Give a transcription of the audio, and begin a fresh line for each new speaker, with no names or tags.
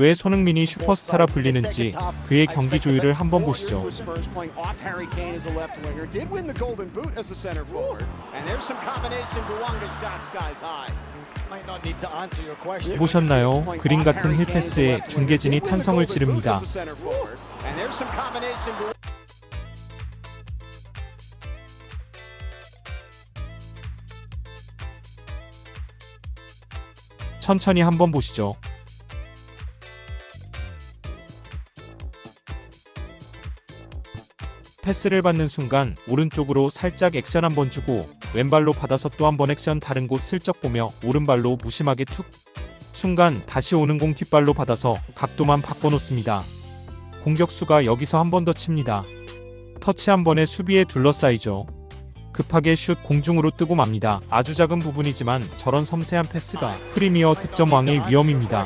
왜 손흥민이 슈퍼스타라 불리는지 그의 경기 조율을 한번 보시죠. 보셨나요? 그림 같은 힐 패스에 중계진이 탄성을 지릅니다. 천천히 한번 보시죠. 패스를 받는 순간 오른쪽으로 살짝 액션 한 번 주고 왼발로 받아서 또 한 번 액션 다른 곳 슬쩍 보며 오른발로 무심하게 툭 순간 다시 오는 공 뒷발로 받아서 각도만 바꿔놓습니다. 공격수가 여기서 한 번 더 칩니다. 터치 한 번에 수비에 둘러싸이죠. 급하게 슛 공중으로 뜨고 맙니다. 아주 작은 부분이지만 저런 섬세한 패스가 프리미어 득점 왕의 위험입니다.